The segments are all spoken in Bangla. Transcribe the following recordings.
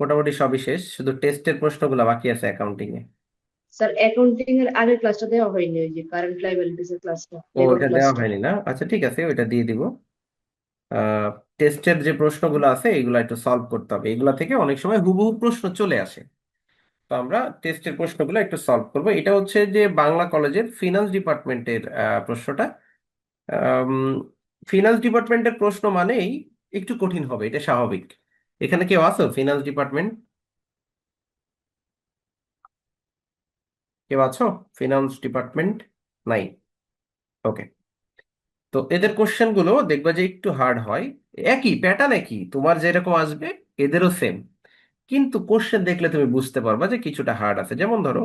মোটামুটি সবই শেষ শুধু টেস্টের প্রশ্নগুলো বাকি আছে অ্যাকাউন্টিং এ স্যার অ্যাকাউন্টিং এর আগের ক্লাসটা দেওয়া হয়নি ওই যে কারেন্ট লাইবিলিটিস এর ক্লাসটা ও ওটা দেওয়া হয়নি না? আচ্ছা ঠিক আছে ওইটা দিয়ে দিব। আহ টেস্টের যে প্রশ্নগুলো আছে এগুলো একটু সলভ করতে হবে। এগুলা থেকে অনেক সময় হুবহু প্রশ্ন চলে আসে। তো আমরা টেস্টের প্রশ্নগুলো একটু সলভ করব। এটা হচ্ছে যে বাংলা কলেজের ফিনান্স ডিপার্টমেন্টের প্রশ্নটা। ফিনান্স ডিপার্টমেন্টের প্রশ্ন মানেই একটু কঠিন হবে এটা স্বাভাবিক। এখানে কেউ আছো? ফিনান্স ডিপার্টমেন্ট কেউ আছো? ফিনান্স ডিপার্টমেন্ট নাই। ওকে তো এদের কোশ্চেনগুলো দেখবা যে একটু হার্ড হয়। একই প্যাটার্ন একই। তোমার যেরকম আসবে, এদেরও সেম কিন্তু কোশ্চেন দেখলে তুমি বুঝতে পারবা যে কিছুটা হার্ড আছে। যেমন ধরো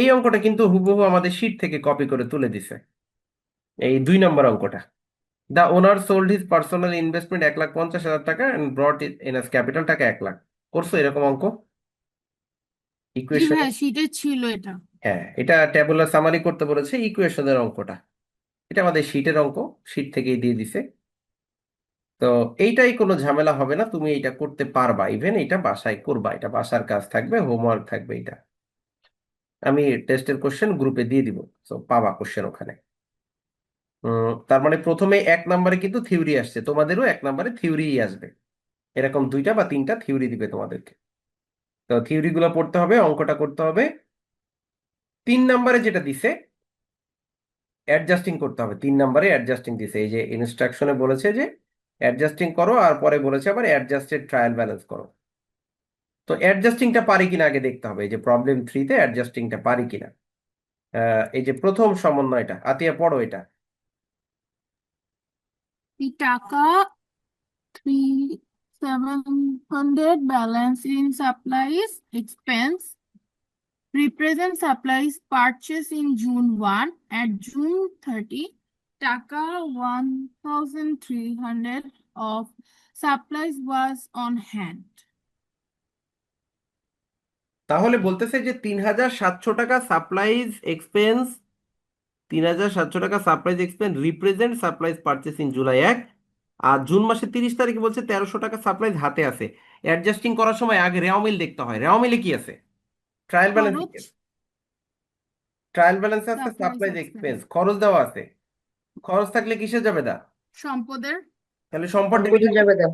এই অঙ্কটা কিন্তু হুবহু আমাদের শিট থেকে কপি করে তুলে দিছে। এই দুই নম্বর অঙ্কটা। The owner sold his personal investment এক লাখ পঞ্চাশ হাজার টাকা and brought in as capital টাকা এক লাখ। করছ এরকম অঙ্ক? ইকুয়েশন শীটে ছিল এটা। হ্যাঁ এটা ট্যাবুলার সামারি করতে বলেছে ইকুয়েশনের অঙ্কটা। এটা আমাদের শিটের অঙ্ক শিট থেকেই দিয়ে দিছে। তো এইটাই কোনো ঝামেলা হবে না তুমি এটা করতে পারবা। ইভেন এটা বাসায় করবা এটা বাসার কাজ থাকবে হোমওয়ার্ক থাকবে এটা। আমি টেস্টের কোশ্চেন গ্রুপে দিয়ে দিব। তো পাবা কোশ্চেন ওখানে। তার মানে প্রথমে এক নম্বরে কিন্তু থিওরি আসছে, তোমাদেরও এক নাম্বারে থিওরিই আসবে। এরকম দুইটা বা তিনটা থিওরি দিবে তোমাদেরকে। তো থিওরি গুলো পড়তে হবে, অঙ্কটা করতে হবে। তিন নাম্বারে যেটা দিছে অ্যাডজাস্টিং করতে হবে। তিন নাম্বারে অ্যাডজাস্টিং দিছে। এই যে ইনস্ট্রাকশনে বলেছে যে অ্যাডজাস্টিং করো, আর পরে বলেছে আবার অ্যাডজাস্টেড ট্রায়াল ব্যালেন্স করো। তো অ্যাডজাস্টিংটা পারি কিনা আগে দেখতে হবে। এই যে প্রবলেম থ্রিতে অ্যাডজাস্টিংটা পারি কিনা। এই যে প্রথম সমন্বয়টা, আতিয়া পড়ো এটা। টাকা three seven hundred balance in supplies expense represent supplies purchase in June one at June thirty টাকা one thousand three hundred of supplies was on hand তাহলে বলতেছে যে তিন হাজার সাতশো টাকা সাপ্লাইজ এক্সপেন্স তিন হাজার সাতশো টাকা supplies expense represent supplies purchase in July এক। আর জুন মাসের তিরিশ তারিখে বলছে তেরোশো টাকা সাপ্লাইজ হাতে আছে। অ্যাডজাস্টিং করার সময় আগে রেওয়া মিল দেখতে হয়। রেওয়া মিলে কি আছে? ট্রায়াল ব্যালেন্স খরচ ট্রায়াল ব্যালেন্স আছে সাপ্লাইজ এক্সপেন্স খরচ দেওয়া আছে। খরচ থাকলে কিসে যাবে দা সম্পদের? তাহলে সম্পদ ডেবিট যাবে দাও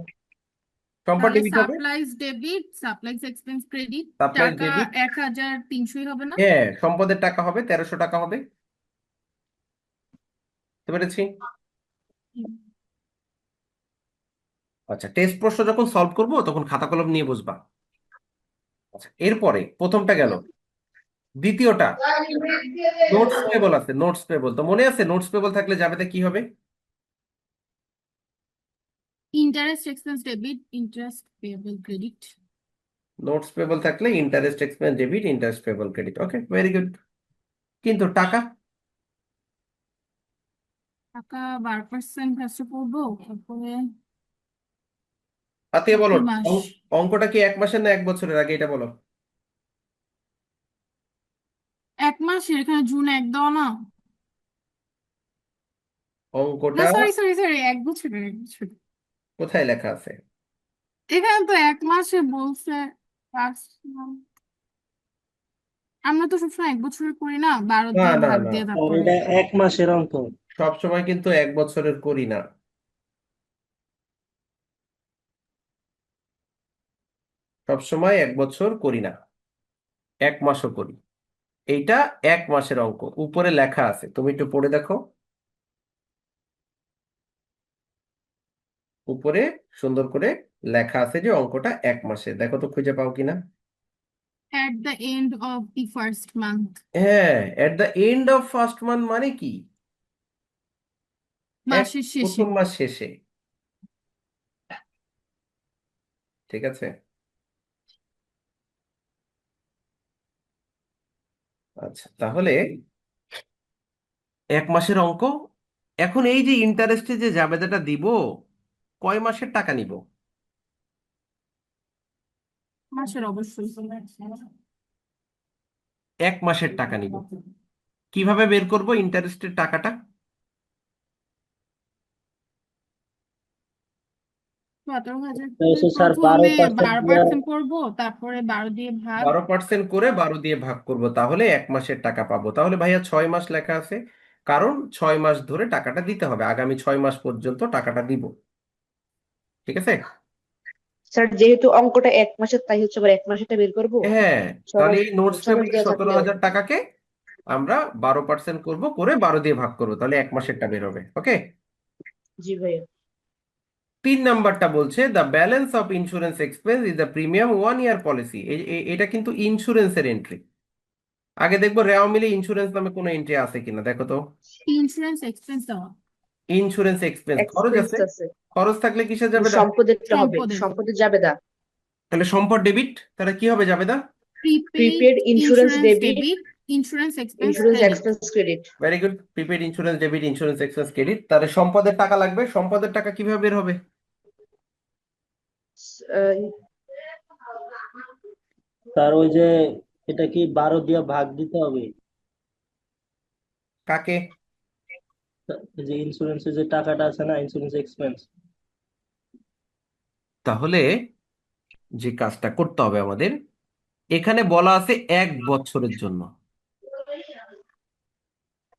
সম্পদ ডেবিট হবে? Supplies debit supplies expense credit টাকা এক হাজার তিনশোই হবে না? হ্যাঁ সম্পদের টাকা হবে তেরোশো টাকা হবে। বুঝতে পেরেছি? আচ্ছা টেস্ট প্রশ্ন যখন সলভ করব তখন খাতা কলম নিয়ে বসবা। আচ্ছা এরপরে প্রথমটা গেল। দ্বিতীয়টা নোটস পেবল আছে নোটস পেবল তো মনে আছে নোটস পেবল থাকলে যাবেতে কি হবে? Interest expense debit interest payable credit notes payable থাকলে interest expense debit interest payable credit okay very good কিন্তু টাকা? টাকা বারো পার্সেন্ট ফার্স্টে পড়ব তারপরে আতিয়া বলো প্রতি মাস। অঙ্ক- অঙ্কটা কি এক মাসের না এক বছরের? আগে এটা বলো। এক মাসের এখানে জুন এক দাও না। না অঙ্কটা সরি সরি সরি এক বছরের এক বছর কোথায় লেখা আছে? এখানে তো এক মাসে বলছে মান্থ আমরা তো সবসময় এক বছরের করি না বারো না দিয়ে না ভাগ না। দিয়ে তারপরে এটা এক মাসের অঙ্ক। সব সময় কিন্তু এক বছরের করি না। সব সময় এক বছর করি না। এক মাসও করি। এইটা এক মাসের অঙ্ক। উপরে লেখা আছে। তুমি একটু পড়ে দেখো। উপরে সুন্দর করে লেখা আছে যে অঙ্কটা এক মাসের দেখো তো খুঁজে পাও কিনা। At the end of the first month. হ্যাঁ at the end of first month মানে কি? মাসের শেষে। প্রথম মাস শেষে। ঠিক আছে? আচ্ছা তাহলে এক মাসের অঙ্ক। এখন এই যে ইন্টারেস্টে যে জাবেদাটা দিব কয় মাসের টাকা নিব? মাসের অবশ্যই। এক মাসের টাকা নিব। কীভাবে বের করব ইন্টারেস্টের টাকাটা? সতেরো হাজার স্যার বারো পার্সেন্ট করব তারপরে বারো দিয়ে ভাগ। বারো পার্সেন্ট করে বারো দিয়ে ভাগ করব তাহলে এক মাসের টাকা পাবো। তাহলে ভাইয়া ছয় মাস লেখা আছে কারণ ছয় মাস ধরে টাকাটা দিতে হবে আগামী ছয় মাস পর্যন্ত টাকাটা দিব। ঠিক আছে? স্যার যেহেতু অঙ্কটা এক মাসের তাই হচ্ছে আবার এক মাসেরটা বের করব। হ্যাঁ তাহলে এই নোটস টেবিলে দেওয়া সতেরো হাজার টাকাকে আমরা বারো পার্সেন্ট করব করে বারো দিয়ে ভাগ করব তাহলে এক মাসেরটা বেরোবে ওকে জি ভাইয়া। তিন নাম্বারটা বলছে the balance of insurance expense is the premium one year policy এটা কিন্তু ইন্স্যুরেন্সের এন্ট্রি আগে দেখব রেওয়া মিলে ইন্স্যুরেন্স নামে কোনো এন্ট্রি আছে কিনা দেখো তো। ইন্স্যুরেন্স এক্সপেন্স ইন্স্যুরেন্স এক্সপেন্স খরচ আছে? খরচ থাকলে কিসে যাবে দা? সম্পদেরটা হবে সম্পদের। সম্পদের যাবে দা। তাহলে সম্পদ ডেবিট তাহলে কি হবে যাবে দা? Prepaid insurance debit insurance expense insurance credit expense credit very good prepaid insurance debit insurance expense credit তাহলে সম্পদের টাকা লাগবে? সম্পদের টাকা কীভাবে বের হবে? স্যার ওই যে এটা কি বারো দিয়ে ভাগ দিতে হবে? কাকে? যে ইন্স্যুরেন্সের যে টাকাটা আছে না ইন্স্যুরেন্স এক্সপেন্স তাহলে যে কাজটা করতে হবে আমাদের এখানে বলা আছে এক বছরের জন্য।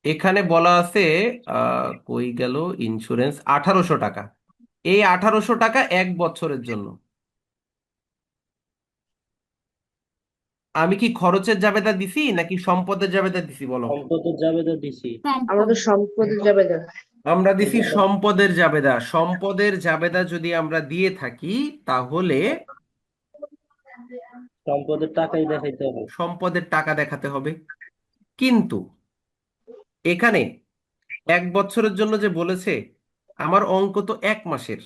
এখানে বলা আছে আহ কই গেল? ইন্স্যুরেন্স আঠারোশো টাকা। এই আঠারোশো টাকা এক বছরের জন্য। আমি কি খরচের জাবেদা দিছি নাকি সম্পদের জাবেদা দিছি বলো? সম্পদের তো দিছি। আমরা তো সম্পদের যাবে দা আমরা দিছি সম্পদের জাবেদা। সম্পদের জাবেদা যদি আমরা দিয়ে থাকি তাহলে সম্পদের টাকাই দেখাইতে হবে। সম্পদের টাকা দেখাতে হবে। কিন্তু এখানে এক বছরের জন্য যে বলেছে আমার অঙ্ক তো এক মাসের।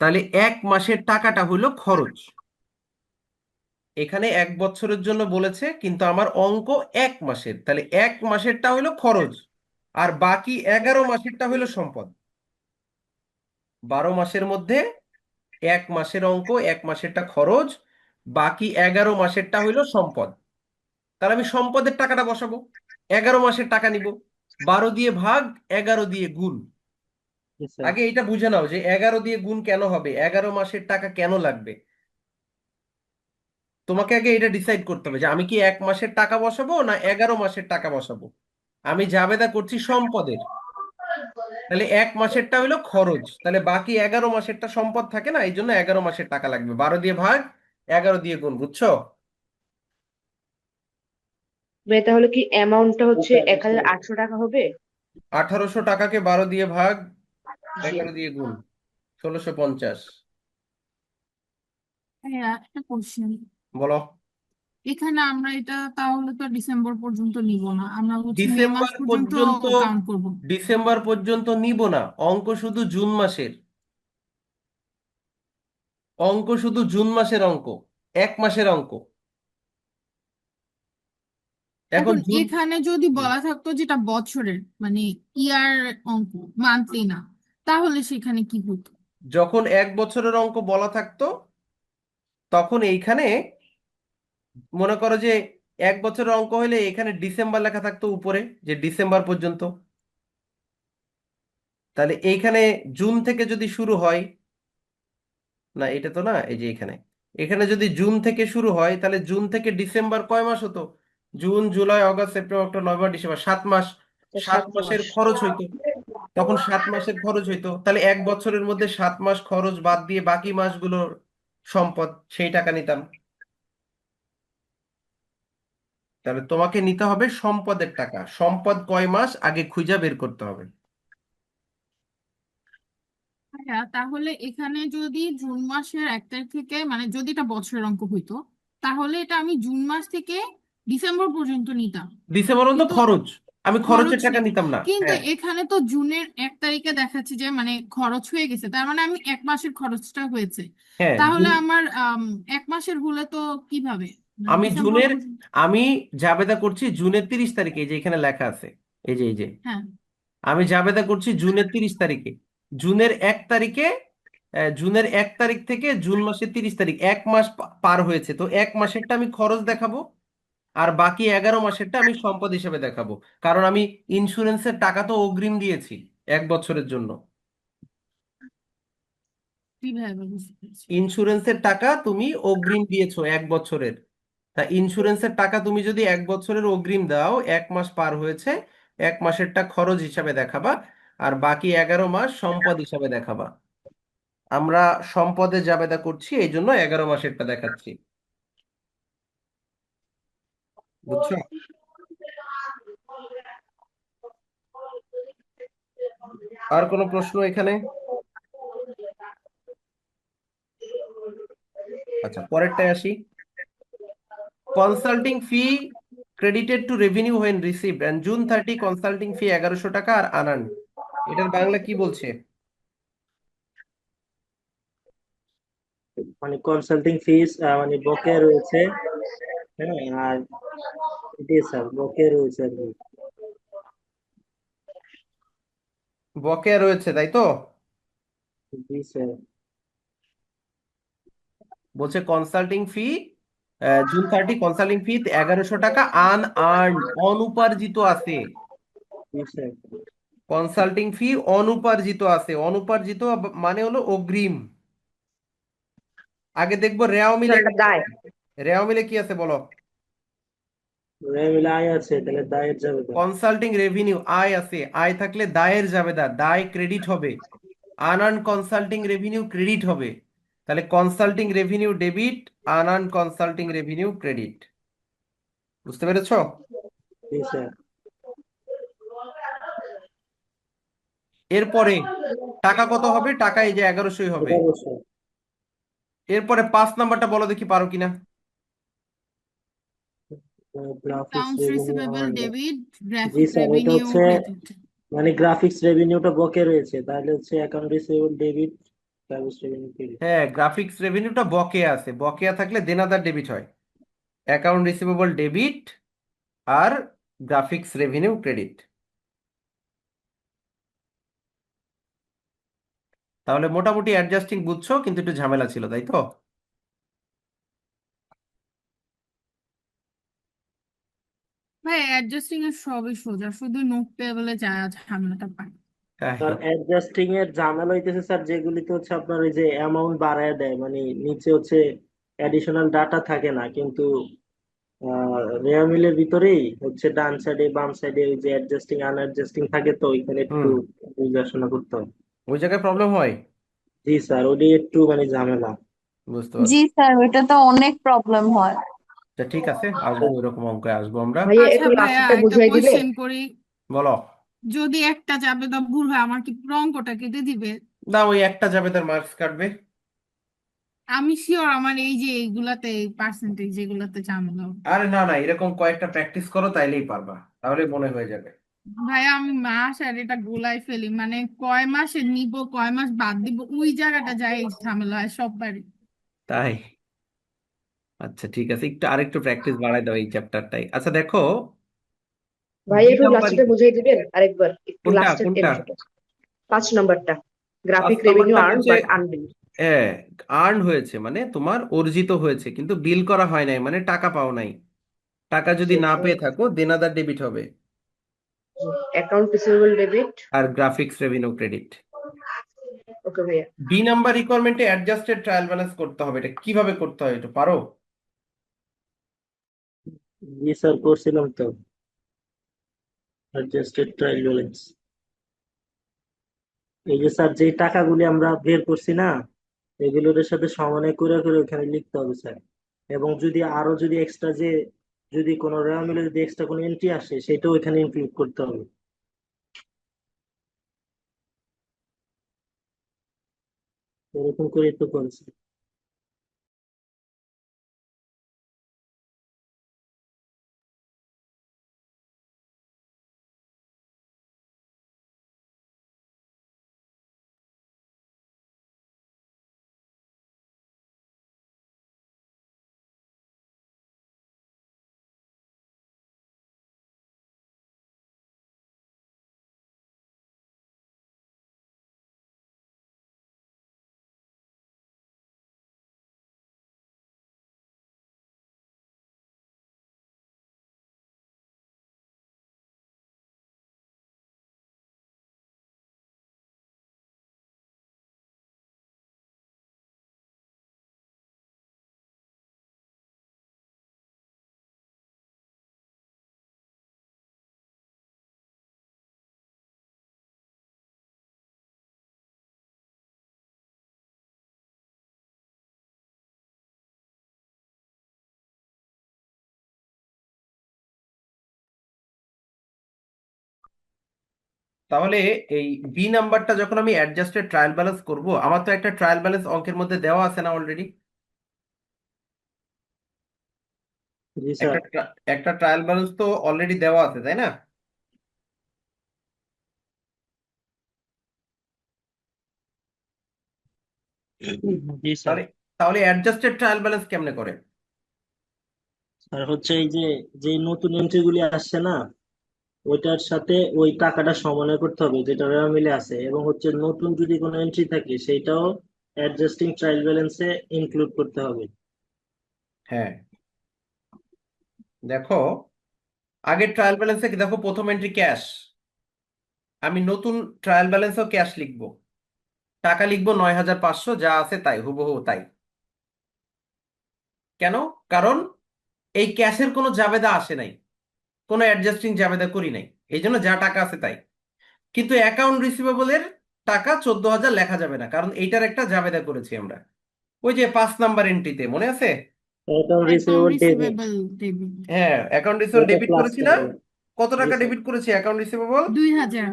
তাহলে এক মাসের টাকাটা হলো খরচ। এখানে এক বছরের জন্য বলেছে কিন্তু আমার অঙ্ক এক মাসের। তাহলে এক মাসেরটা হলো খরচ আর বাকি এগারো মাসেরটা হলো সম্পদ। বারো মাসের মধ্যে এক মাসের অঙ্ক এক মাসেরটা খরচ বাকি এগারো মাসেরটা হইল সম্পদ। তাহলে আমি সম্পদের টাকাটা বসাবো। এগারো মাসের টাকা নিব। বারো দিয়ে ভাগ এগারো দিয়ে গুণ। আগে এটা বুঝে নাও যে এগারো দিয়ে গুণ কেন হবে? এগারো মাসের টাকা কেন লাগবে? তোমাকে আগে এটা ডিসাইড করতে হবে যে আমি কি এক মাসের টাকা বসাবো না এগারো মাসের টাকা বসাবো? আমি জাবেদা করছি সম্পদের। তাহলে এক মাসেরটা হলো খরচ। তাহলে বাকি এগারো মাসেরটা সম্পদ থাকে না এই জন্য এগারো মাসের টাকা লাগবে। বারো দিয়ে ভাগ এগারো দিয়ে গুণ বুঝছ? ভাই তাহলে কি অ্যামাউন্টটা হচ্ছে এক হাজার আটশো টাকা হবে? আঠারোশো টাকাকে বারো দিয়ে ভাগ এগারো দিয়ে গুণ ষোলোশো পঞ্চাশ। হ্যাঁ একটা কোশ্চেন বলো। এখানে আমরা এটা তাহলে তো ডিসেম্বর পর্যন্ত নিব না। আমরা হচ্ছে মে ডিসেম্বর মাস পর্যন্ত পর্যন্ত কাউন্ট করব। ডিসেম্বর পর্যন্ত নিব না। অঙ্ক শুধু জুন মাসের। অঙ্ক শুধু জুন মাসের অঙ্ক। এক মাসের অঙ্ক। এখন এখন জুন এখানে যদি বলা থাকতো যেটা বছরের মানে ইয়ার অঙ্ক মান্থলি না তাহলে সেখানে কি হতো? যখন এক বছরের অঙ্ক বলা থাকতো তখন এইখানে মনে করো যে এক বছরের অঙ্ক হলে এখানে ডিসেম্বর লেখা থাকতো উপরে যে ডিসেম্বর পর্যন্ত। তাহলে এইখানে জুন থেকে যদি শুরু হয় না এটা তো না এই যে এখানে। এখানে যদি জুন থেকে শুরু হয় তাহলে জুন থেকে ডিসেম্বর কয় মাস হতো? June July August September October November December সাত মাস। সাত সাত মাসের খরচ হইতো। তখন সাত মাসের খরচ হইতো। তাহলে এক বছরের মধ্যে সাত মাস খরচ বাদ দিয়ে বাকি মাসগুলোর সম্পদ সেই টাকা নিতাম। তাহলে তোমাকে নিতে হবে সম্পদের টাকা। সম্পদ কয় মাস? আগে খুঁজা বের করতে হবে। হ্যাঁ তাহলে এখানে যদি জুন মাসের এক তারিখ থেকে মানে যদি এটা বছরের অঙ্ক হইতো তাহলে এটা আমি জুন মাস থেকে ডিসেম্বর পর্যন্ত নিতাম। ডিসেম্বর পর্যন্ত কিন্তু খরচ। আমি খরচের খরচ টাকা। নিতাম না। কিন্তু হ্যাঁ। এখানে তো জুনের এক তারিখে দেখাচ্ছে যে মানে খরচ হয়ে গেছে। তার মানে আমি এক মাসের খরচটা হয়েছে। হ্যাঁ তাহলে আমার আম, এক মাসের হলে তো কীভাবে? আমি জুনের আমি জাবেদা করছি জুনের তিরিশ তারিখে এই যে এখানে লেখা আছে এই যে এই যে। হ্যাঁ। আমি জাবেদা করছি জুনের তিরিশ তারিখে। জুনের এক তারিখে জুনের এক তারিখ থেকে জুন মাসের তিরিশ তারিখ এক মাস পার হয়েছে। তো এক মাসেরটা আমি খরচ দেখাবো আর বাকি এগারো মাসেরটা আমি সম্পদ হিসেবে দেখাবো। কারণ আমি ইন্স্যুরেন্সের টাকা তো অগ্রিম দিয়েছি এক বছরের জন্য। ইন্স্যুরেন্সের টাকা তুমি অগ্রিম দিয়েছ এক বছরের। তা ইন্স্যুরেন্সের টাকা তুমি যদি এক বছরের অগ্রিম দাও, এক মাস পার হয়েছে, এক মাসেরটা খরচ হিসাবে দেখাবা, আর বাকি এগারো মাস সম্পদ হিসাবে দেখাবা। আমরা সম্পদে জাবেদা করছি, এই জন্য এগারো মাসেরটা দেখাচ্ছি। বুঝছ? আর কোনো প্রশ্ন এখানে? আচ্ছা পরেরটায় আসি। Consulting fee credited to revenue when received end June thirty consulting fee এগারোশো টাকা আর আনান এটার বাংলা কি বলছে? মানে কনসাল্টিং ফিস মানে বকেয়া রয়েছে। হ্যাঁ আর স্যার বকেয়া রয়েছে আর কি। বকেয়া রয়েছে তাই তো? জি স্যার বলছে consulting fee June thirty consulting fee এগারোশো টাকা আন আর্ন অনুপার্জিত আছে। কনসাল্টিং ফি অনুপার্জিত আছে। অনুপার্জিত মানে হলো অগ্রিম। আগে দেখব রেওয়া মিলে রেওয়া মিলে কি আছে বলো? যাবে কনসাল্টিং রেভিনিউ আয় আছে। আয় থাকলে দায়ের জাবেদা দায় ক্রেডিট হবে। আনআর্ন কনসাল্টিং রেভিনিউ ক্রেডিট হবে। তাহলে consulting revenue debit unearned consulting revenue credit বুঝতে পেরেছ? এরপরে টাকা কত হবে? টাকা এই যে এগারোশোই হবে। এরপরে পাঁচ নাম্বারটা বলো দেখি পারো কিনা। মানে গ্রাফিক্স রেভিনিউটা বকে রয়েছে। তাহলে হচ্ছে অ্যাকাউন্ট রিসিভেবল ডেবিট হ্যাঁ গ্রাফিক্স রেভিনিউটা বকেয়া আছে। বকেয়া থাকলে দেনাদার ডেবিট হয়। অ্যাকাউন্ট রিসিভেবল ডেবিট আর গ্রাফিক্স রেভিনিউ ক্রেডিট তাহলে মোটামুটি অ্যাডজাস্টিং বুঝছ কিন্তু একটু ঝামেলা ছিল তাই তো? ভাই অ্যাডজাস্টিং এর সবই সোজা। শুধু নোট টেবিলে যা ঝামেলাটা পায়। হ্যাঁ স্যার অ্যাডজাস্টিং এর ঝামেলা হইতেছে স্যার যেগুলিতে হচ্ছে আপনার ওই যে অ্যামাউন্ট বাড়ায় দেয় মানে নিচে হচ্ছে অ্যাডিশনাল ডাটা থাকে না কিন্তু রেয়া মিলের ভিতরেই হচ্ছে ডান সাইডে বাম সাইডে ওই যে অ্যাডজাস্টিং আনঅ্যাডজাস্টিং থাকে তো ওইখানে একটু হুম। বুঝাশোনা করতে হয়। ওই জায়গায় প্রবলেম হয়? জি স্যার ওটাই একটু মানে ঝামেলা। বুঝতে পারছি। জি স্যার ওইটাতে অনেক প্রবলেম হয়। আচ্ছা ঠিক আছে আসব ওইরকম অঙ্কে আসব আমরা। ভাইয়া আচ্ছা একটু ভাইয়া লাস্টটা একটা বুঝাই দিলে? কোশ্চেন করি। বলো। যদি একটা জাবেদা ভুল হয় আমার কি অঙ্কটা কেটে দিবে? না ওই একটা যাবে তার মার্কস কাটবে। আমি শিওর আমার এই যে এইগুলাতে পার্সেন্টেজ যেগুলাতে ঝামেলা আরে না না এরকম কয়েকটা প্র্যাকটিস করো তাইলেই পারবা। তাহলে মনে হয়ে যাবে। ভাইয়া আমি মাস আর এটা গোলাই ফেলি। মানে কয় মাসে নিব কয় মাস বাদ দিব ওই জায়গাটা যাই ঝামেলা হয় সববারই। তাই? আচ্ছা ঠিক আছে। একটু আরেকটু প্র্যাকটিস বাড়াই দাও এই চ্যাপ্টারটাই আচ্ছা দেখো ভাইয়া একটু লাস্টটা বুঝাই দিবেন? আরেকবার একটু কোনটা পাঁচ নাম্বারটা। Graphic revenue earn but unbilled হ্যাঁ আর্ন হয়েছে মানে তোমার অর্জিত হয়েছে কিন্তু বিল করা হয় নাই মানে টাকা পাও নাই। টাকা যদি না পেয়ে থাকো দেনাদার ডেবিট হবে। অ্যাকাউন্ট রিসিভেবল ডেবিট আর গ্রাফিক্স রেভিনিউ ক্রেডিট ওকে ভাইয়া। বি নাম্বার রিকোয়ারমেন্টে অ্যাডজাস্টেড ট্রায়াল ব্যালেন্স করতে হবে এটা কীভাবে করতে হয় এটা পারো? জি স্যার করছিলাম তো। অ্যাডজাস্টেড ট্রায়াল ব্যালেন্স এই যে স্যার যে টাকাগুলি আমরা বের করছি না, এগুলোর সাথে সমানে করে করে ওখানে লিখতে হবে স্যার। এবং যদি আরও যদি এক্সট্রা যে, যদি কোনো রেওয়া যদি এক্সট্রা কোনো এন্ট্রি আসে, সেটাও এখানে ইনক্লুড করতে হবে। এরকম করে তো করেছি তাহলে এই বি নাম্বারটা যখন আমি অ্যাডজাস্টেড ট্রায়াল ব্যালেন্স করব আমার তো একটা ট্রায়াল ব্যালেন্স অঙ্কের মধ্যে দেওয়া আছে না অলরেডি একটা ট্রায়াল ব্যালেন্স তো অলরেডি দেওয়া আছে তাই না? তাহলে অ্যাডজাস্টেড ট্রায়াল ব্যালেন্স কেমনে করে? আর হচ্ছে এই যে যে নতুন এন্ট্রি গুলি আসছে না ওইটার সাথে ওই টাকাটা সমন্বয় করতে হবে, যেটা রেওয়া মিলে আছে। এবং হচ্ছে নতুন যদি কোনো এন্ট্রি থাকে, সেইটাও অ্যাডজাস্টিং ট্রায়াল ব্যালেন্সে ইনক্লুড করতে হবে। হ্যাঁ। দেখো, আগের ট্রায়াল ব্যালেন্সে দেখো, প্রথম এন্ট্রি ক্যাশ আমি নতুন ট্রায়াল ব্যালেন্সেও ক্যাশ লিখব। টাকা লিখব নয় হাজার পাঁচশো, যা আছে তাই, হুবহু তাই। কেন? কারণ এই ক্যাশের কোনো জাবেদা আসে নাই। কোনো অ্যাডজাস্টিং জাবেদা করি নাই। এই জন্য যা টাকা আছে তাই। কিন্তু অ্যাকাউন্ট রিসিভেবলের টাকা চোদ্দ হাজার লেখা যাবে না কারণ এইটার একটা জাবেদা করেছি আমরা। ওই যে পাঁচ নাম্বার এন্ট্রিতে মনে আছে? হ্যাঁ অ্যাকাউন্ট রিসিভেবল ডেবিট করেছি না। কত টাকা ডেবিট করেছি অ্যাকাউন্ট রিসিভেবল দুই হাজার।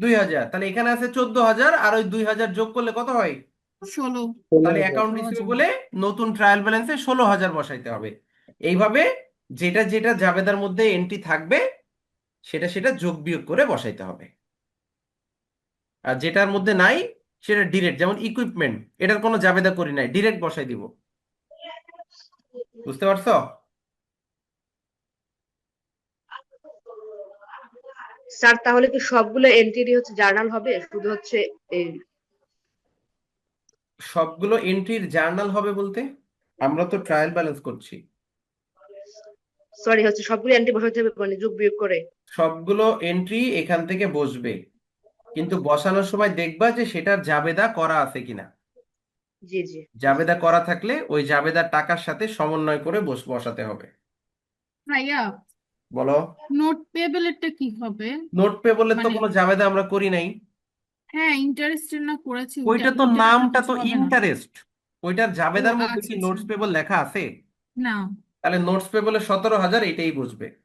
দুই হাজার। তাহলে এখানে আছে চোদ্দ হাজার আর ওই দুই হাজার যোগ করলে কত হয়? ষোলো। তাহলে অ্যাকাউন্ট। রিসিভেবলে নতুন ট্রায়াল ব্যালেন্সে ষোলো হাজার বসাইতে হবে। এইভাবে যেটা যেটা জাবেদার মধ্যে এন্ট্রি থাকবে সেটা সেটা যোগ বিয়োগ করে বসাইতে হবে। আর যেটার মধ্যে নাই সেটা ডিরেক্ট যেমন ইকুইপমেন্ট এটার কোনো জাবেদা করি নাই ডিরেক্ট বসাই দিব। বুঝতে পারছ? স্যার তাহলে কি সবগুলো এন্ট্রি হচ্ছে জার্নাল হবে? শুধু হচ্ছে এই সবগুলো এন্ট্রির জার্নাল হবে বলতে? আমরা তো ট্রায়াল ব্যালেন্স করছি। সরি হচ্ছে সবগুলো এন্ট্রি বসাতে হবে মানে যোগ বিয়োগ করে। সবগুলো এন্ট্রি এখান থেকে বসবে। কিন্তু বসানোর সময় দেখবা যে সেটার জাবেদা করা আছে কিনা। জি জি। জাবেদা করা থাকলে ওই জাবেদার টাকার সাথে সমন্বয় করে বস বসাতে হবে। ভাইয়া বলো। নোট পেয়েবলেরটা কি হবে? নোট পেবলে তো মানে- কোনো জাবেদা আমরা করি নাই। হ্যাঁ ইন্টারেস্টের না করেছি ওইটা তো নামটা তো। ইন্টারেস্ট ওইটার জাবেদার মধ্যে আচ্ছা, কি আচ্ছা। নোটস পেবল লেখা আছে? না। তাহলে নোটস পেবলে সতেরো হাজার এটাই বুঝবে।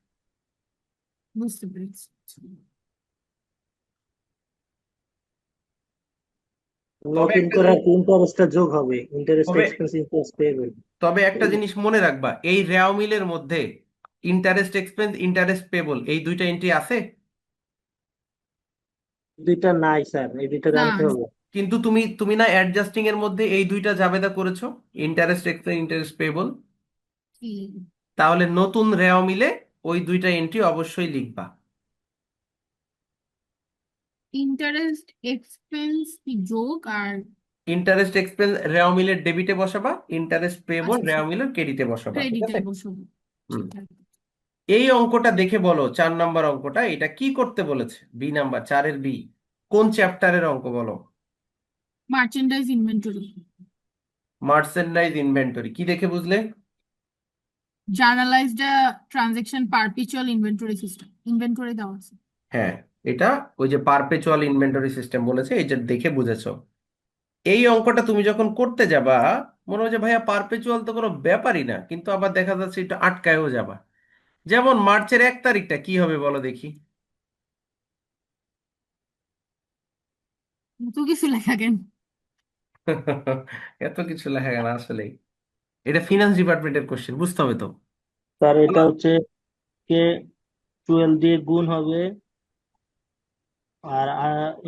বুঝতে পেরেছি। তবে একটা জিনিস- যোগ হবে। ইন্টারেস্ট এক্সপেন্স ইন্টারেস্ট তবে একটা জিনিস মনে রাখবা এই রেওয়া মিলের মধ্যে ইন্টারেস্ট এক্সপেন্স ইন্টারেস্ট পেবল এই দুইটা এন্ট্রি আছে? দুইটা নাই স্যার এই দুইটা জানতে হবে। কিন্তু তুমি তুমি না অ্যাডজাস্টিং এর মধ্যে এই দুইটা জাবেদা করেছ ইন্টারেস্ট এক্সপেন্স ইন্টারেস্ট পেবল তাহলে নতুন রেওয়া মিলে ওই দুইটা এন্ট্রি অবশ্যই লিখবা ইন্টারেস্ট এক্সপেন্স যোগ আর ইন্টারেস্ট এক্সপেন্স রেওয়া মিলের ডেবিটে বসাবা ইন্টারেস্ট আচ্ছা, রেওয়া আচ্ছা। মিলের ক্রেডিটে বসাবা। ঠিক আছে। এই অঙ্কটা দেখে বলো চার নাম্বার অঙ্কটা এটা কি করতে বলেছে বি নাম্বার চারের বি কোন চ্যাপ্টারের অঙ্ক বলো মার্চেন্ডাইজ ইনভেন্টরি মার্চেন্ডাইজ ইনভেন্টরি কি দেখে বুঝলে journalized transaction perpetual inventory system inventory দেওয়া আছে। হ্যাঁ এটা ওই যে পারপেচুয়াল ইনভেন্টরি সিস্টেম বলেছে এটা দেখে বুঝেছ। এই অঙ্কটা তুমি যখন করতে যাবা মনে হয় যে ভাইয়া পারপেচুয়াল তো কোনো ব্যাপারই না কিন্তু আবার দেখা যাচ্ছে একটু আটকায়ও যাবা। যেমন মার্চের এক তারিখটা কি হবে বলো দেখি। এত কিছু লেখা কেন? এত কিছু লেখা কেন আসলেই। এটা ফিনান্স ডিপার্টমেন্টের কোশ্চেন বুঝতে হবে তো? স্যার এটা হচ্ছে কে টুয়েলভ দিয়ে গুণ হবে আর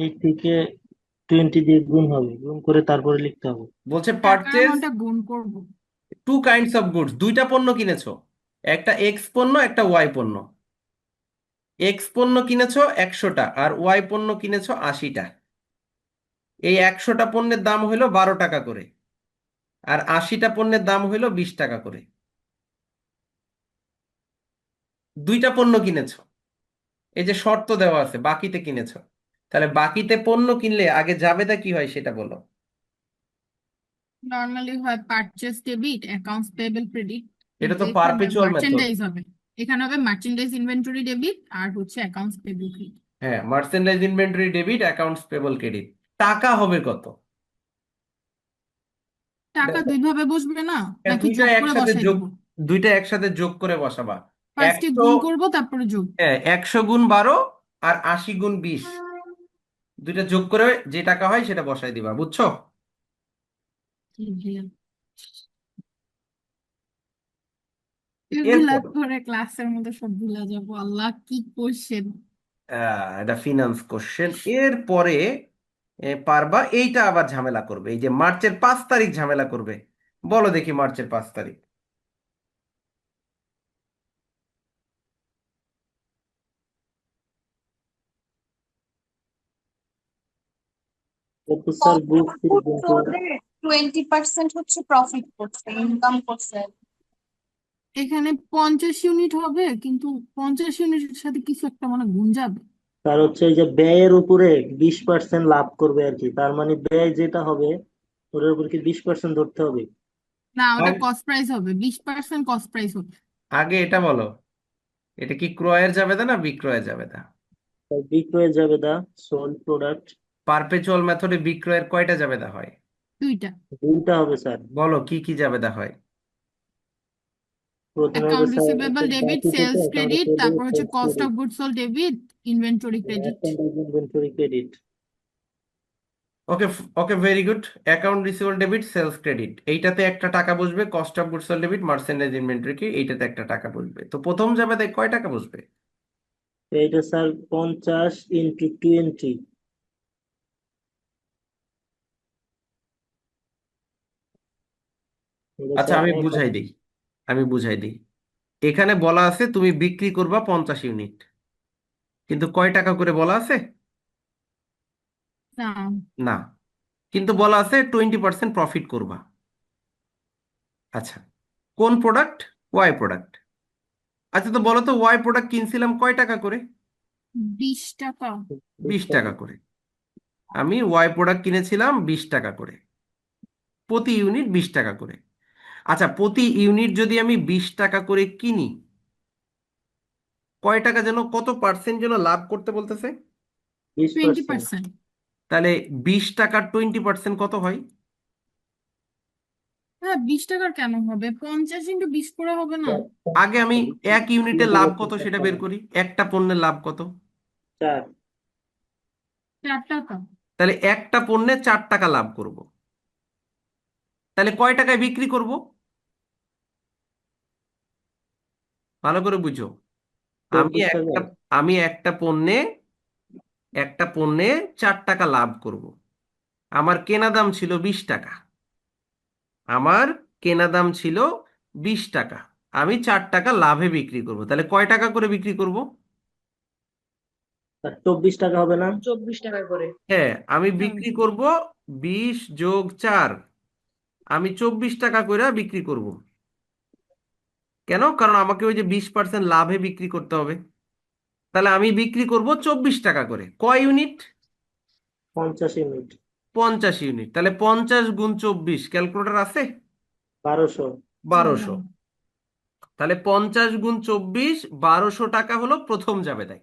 এইট থেকে টোয়েন্টি দিয়ে গুণ হবে গুণ করে তারপরে লিখতে হবে। বলছে পারচেজ অ্যামাউন্টটা গুণ করব। টু কাইন্ডস অফ গুডস দুইটা পণ্য কিনেছো একটা এক্স পণ্য একটা ওয়াই পণ্য। এক্স পণ্য কিনেছো একশোটা আর ওয়াই পণ্য কিনেছো আশিটা। এই একশোটা পণ্যের দাম হইল বারো টাকা করে। আর আশিটা পণ্যের দাম হইল বিশ টাকা করে। দুইটা পণ্য কিনেছো। এই যে শর্ত দেওয়া আছে বাকিতে কিনেছো। তাহলে বাকিতে পণ্য কিনলে আগে জাবেদা কি হয় সেটা বলো। নর্মালি হয় purchase debit accounts payable credit এটা তো পারপেচুয়াল মেথড মার্চেন্ডাইজ হবে। এখানে হবে মার্চেন্ডাইজ ইনভেন্টরি ডেবিট আর হচ্ছে অ্যাকাউন্টস পেয়েবল ক্রেডিট হ্যাঁ merchandise inventory debit accounts payable credit টাকা হবে কত? টাকা। দুইভাবে বসবে না? নাকি দুইটা যোগ করে একসাথে বসাই যোগ দেবো দুইটা একসাথে যোগ করে বসাবা। ফার্স্টে একশো গুণ করব তারপরে যোগ। হ্যাঁ একশো গুণ বারো আর আশি গুণ বিশ। দুইটা যোগ করে যে টাকা হয় সেটা বসাই দিবা বুঝছ? এগুলা এরপর করে ক্লাসের মধ্যে সব ভুলে যাব আল্লাহ কি কোশ্চেন আহ, এটা ফিনান্স কোশ্চেন এরপরে পারবা। এইটা আবার ঝামেলা করবে। এই যে মার্চের পাঁচ তারিখ ঝামেলা করবে। বলো দেখি মার্চের পাঁচ তারিখ। হচ্ছে প্রফিট করছে ইনকাম করছে? এখানে পঞ্চাশ ইউনিট হবে কিন্তু পঞ্চাশ ইউনিটের সাথে কিছু একটা মানে গুণ যাবে। তার হচ্ছে এই যে ব্যয়ের উপরে বিশ পার্সেন্ট লাভ করবে আর কি। তার মানে ব্যয় যেটা হবে ওটার উপর কি বিশ পার্সেন্ট ধরতে হবে? না ওটা কস্ট প্রাইস হবে বিশ পার্সেন্ট কস্ট প্রাইস হবে আগে এটা বলো এটা কি ক্রয়ের জাবেদা না বিক্রয়ের জাবেদা? তাই বিক্রয় যাবে দা সোল্ড প্রোডাক্ট পারপেচুয়াল মেথডে বিক্রয়ের কয়টা জাবেদা হয়? দুইটা। দুইটা হবে স্যার। বলো কি কি জাবেদা হয়? প্রথমে রিসিভেবল ডেবিট সেলস ক্রেডিট তারপর হচ্ছে cost of credit good sold debit inventory credit inventory credit okay okay very good account receivable debit sales credit এইটাতে একটা টাকা বসবে cost of goods sold debit merchandise inventory কি এইটাতে একটা টাকা বসবে। তো প্রথম জাবেদায় কয় টাকা বসবে? এইটা স্যার পঞ্চাশ ইন্টু টোয়েন্টি আচ্ছা আমি বুঝাই দিই। আমি বুঝাই দিই। এখানে বলা আছে তুমি বিক্রি করবা পঞ্চাশ ইউনিট। কিন্তু কয় টাকা করে বলা আছে? না। না। কিন্তু বলা আছে টোয়েন্টি পার্সেন্ট প্রফিট করবা। আচ্ছা। কোন প্রোডাক্ট ওয়াই প্রোডাক্ট আচ্ছা তো বলো তো ওয়াই প্রোডাক্ট কিনছিলাম কয় টাকা করে? বিশ টাকা। বিশ টাকা করে। আমি ওয়াই প্রোডাক্ট কিনেছিলাম বিশ টাকা করে। প্রতি ইউনিট বিশ টাকা করে। আচ্ছা প্রতি ইউনিট যদি আমি বিশ টাকা করে কিনি কয় টাকা যেন কত পার্সেন্ট যেন লাভ করতে বলতেছে? তাহলে বিশ টাকার টোয়েন্টি পার্সেন্ট কত হয়? হ্যাঁ বিশ টাকার কেন হবে? পঞ্চাশ ইন্টু বিশ করে হবে না। আগে আমি এক ইউনিটের লাভ কত সেটা বের করি? একটা পণ্যের লাভ কত? চার। চার টাকা। তাহলে একটা পণ্যে চার টাকা লাভ করব। তাহলে কয় টাকায় বিক্রি করব? ভালো করে বুঝো। আমি একটা আমি একটা পণ্যে একটা পণ্যে চার টাকা লাভ করব। আমার কেনা দাম ছিল বিশ টাকা। আমার কেনা দাম ছিল বিশ টাকা। আমি চার টাকা লাভে বিক্রি করব। তাহলে কয় টাকা করে বিক্রি করব? চব্বিশ টাকা হবে না? চব্বিশ টাকা করে। হ্যাঁ আমি বিক্রি করব বিশ যোগ চার। আমি চব্বিশ টাকা করে বিক্রি করব। কেন? কারণ আমাকে ওই যে বিশ পার্সেন্ট লাভে বিক্রি করতে হবে। তাহলে আমি বিক্রি করব চব্বিশ টাকা করে। কয় ইউনিট? পঞ্চাশ ইউনিট। পঞ্চাশ ইউনিট। তাহলে পঞ্চাশ গুণ চব্বিশ ক্যালকুলেটর আছে? বারোশো। বারোশো। তাহলে পঞ্চাশ গুণ চব্বিশ বারোশো টাকা হলো প্রথম যাবে তাই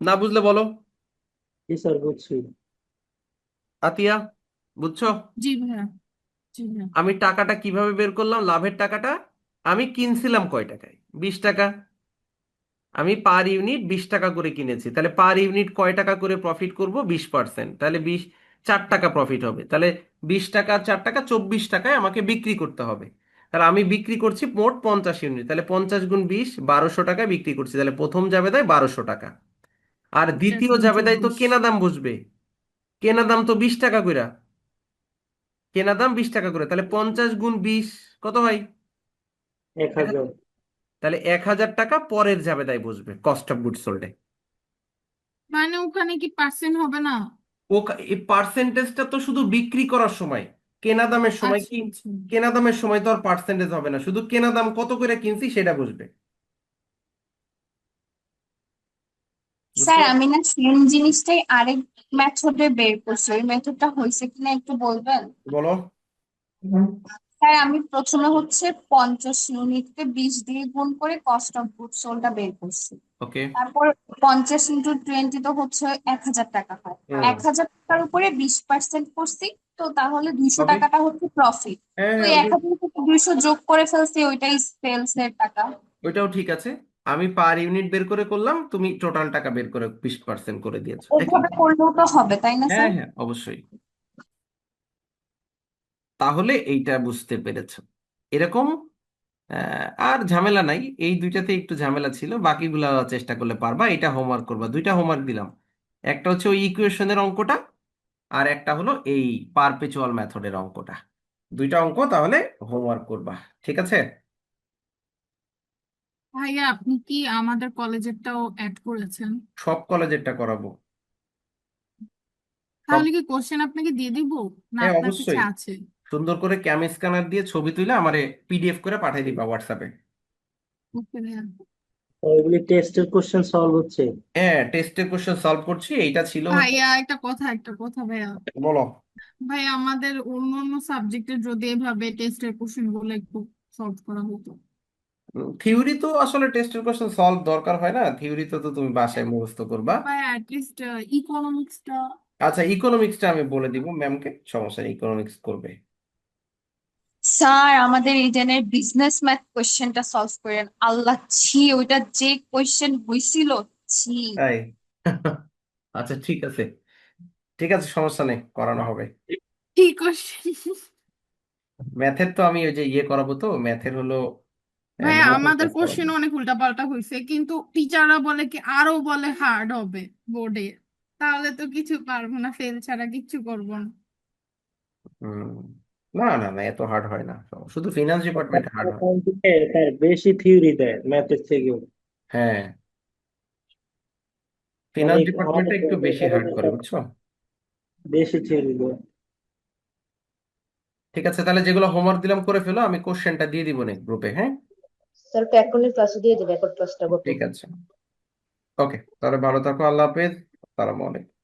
না বুঝলে বলো। জি স্যার বুঝছি। আতিয়া বুঝছ? জি ভাইয়া জি ভাইয়া। আমি টাকাটা কীভাবে বের করলাম? লাভের টাকাটা? আমি কিনছিলাম কয় টাকায়? বিশ টাকা। আমি পার ইউনিট বিশ টাকা করে কিনেছি। তাহলে পার ইউনিট কয় টাকা করে প্রফিট করব? বিশ পার্সেন্ট তাহলে বিশ চার টাকা প্রফিট হবে। তাহলে বিশ টাকা চার টাকা চব্বিশ টাকায় আমাকে বিক্রি করতে হবে। তাহলে আমি বিক্রি করছি মোট পঞ্চাশ ইউনিট। তাহলে পঞ্চাশ গুণ বিশ বারোশো টাকায় বিক্রি করছি। তাহলে প্রথম জাবেদায় বারোশো টাকা। আর দ্বিতীয় গুণ জাবেদায় তো কেনা দাম বসবে কেনা দাম তো বিশ টাকা কইরা। কেনা দাম বিশ টাকা করে তাহলে পঞ্চাশ গুণ বিশ কত হয়? এক হাজার। তাহলে এক হাজার টাকা পরের যাবে জাবেদায় বসবে কস্ট অফ গুডস সোল্ডে মানে ওখানে কি পার্সেন্ট হবে না? ও এই পার্সেন্টেজটা তো শুধু বিক্রি করার সময় কেনা দামের সময় আচ্ছা কি? আচ্ছা। কেনা দামের সময় তো আর পার্সেন্টেজ হবে না শুধু কেনা দাম কত করে কিনছি সেটা বসবে বুঝতে স্যার আমি না সেম জিনিসটাই আরেক মেথডে বের করছি। ওই মেথডটা হয়েছে কিনা একটু বলবেন? বলো। স্যার আমি প্রথমে হচ্ছে পঞ্চাশ ইউনিটকে বিশ দিয়ে গুণ করে কস্ট অফ গুডস সোল্ডটা বের করছি। ওকে তারপর পঞ্চাশ ইন্টু টোয়েন্টি তো হচ্ছে এক হাজার টাকা হয়। এক হাজার টাকার উপরে বিশ পার্সেন্ট করছি তো তাহলে দুইশো টাকাটা হচ্ছে প্রফিট হ্যাঁ তো হ্যাঁ এক হাজার দুইশো যোগ করে ফেলছি ওইটাই সেলস এর টাকা। ওইটাও ঠিক আছে। আমি পার ইউনিট বের করে করলাম তুমি টোটাল টাকা বের করে বিশ পার্সেন্ট করে দিয়েছ। ওইভাবে করলেও তো হবে তাই না হ্যাঁ স্যার? হ্যাঁ অবশ্যই। তাহলে এইটা বুঝতে পেরেছ। এরকম আর ঝামেলা নাই। এই দুইটাতে একটু ঝামেলা ছিল বাকিগুলা চেষ্টা করলে পারবা। এটা হোমওয়ার্ক করবা। দুইটা হোমওয়ার্ক দিলাম। একটা হচ্ছে ওই ইকুয়েশনের অঙ্কটা আর একটা হলো এই পারপেচুয়াল মেথডের অঙ্কটা। দুইটা অঙ্ক তাহলে হোমওয়ার্ক করবা। ঠিক আছে? ভাইয়া আপনি কি আমাদের কলেজেরটাও অ্যাড করেছেন? সব কলেজেরটা করাবো। তাহলে কি কোশ্চেন আপনাকে দিয়ে দিব? না হ্যাঁ আপনার কাছে অবশ্যই আছে। সুন্দর করে ক্যাম স্ক্যানার দিয়ে ছবি তুলে আমারে পিডিএফ করে পাঠিয়ে দিবা হোয়াটসঅ্যাপে ওকে ভাইয়া। ওইগুলি টেস্টের কোশ্চেন সলভ হচ্ছে। হ্যাঁ টেস্টের কোশ্চেন সলভ করছি এইটা ছিল। হচ্ছে ভাইয়া একটা কথা একটা কথা ভাইয়া। বলো। ভাই আমাদের অন্য অন্য সাবজেক্টে যদি এভাবে টেস্টের কোশ্চেনগুলো একটু সলভ করা হতো। থিওরি তো আসলে টেস্টের কোশ্চেন সলভ দরকার হয় না। থিওরি তো তো তুমি বাসায় মুখস্থ করবা। ভাই অ্যাটলিস্ট ইকোনমিক্সটা আচ্ছা ইকোনমিক্সটা আমি বলে দিব ম্যামকে সমস্যা নেই ইকোনমিক্স করবে। স্যার আমাদের ইডেনের বিজনেস ম্যাথ কোশ্চেনটা সলভ করেন। আল্লাহ ছি ওইটা যে কোশ্চেন হয়েছিল ছি। তাই আচ্ছা ঠিক আছে। ঠিক আছে সমস্যা নেই করানো হবে। কি কোশ্চেন ম্যাথের তো আমি ওই যে ইয়ে করাবো তো ম্যাথের হলো ভাই মডেল আমাদের কোশ্চেন অনেক উল্টাপাল্টা হয়েছে কিন্তু টিচাররা বলে কি আরও বলে হার্ড হবে বোর্ডে তাহলে তো কিছু পারব না ফেল ছাড়া কিচ্ছু করব না। হুম না না না এত হার্ড হয় না। শুধু ফিনান্স ডিপার্টমেন্ট হার্ড হয়। স্যার বেশি থিওরি দেয় ম্যাথের থেকেও? হ্যাঁ। ফিনান্স ডিপার্টমেন্টটা একটু বেশি হার্ড করে বুঝছ? বেশি থিওরি দেয়। ঠিক আছে তাহলে যেগুলো হোমওয়ার্ক দিলাম করে ফেলো আমি কোশ্চেনটা দিয়ে দিব নে গ্রুপে হ্যাঁ? স্যার একটা এখনই ক্লাস দিয়ে দেবে এখন ক্লাসটা ঠিক আছে। ওকে তাহলে ভালো থাকো, আল্লাহ হাফেজ, আসসালামু আলাইকুম।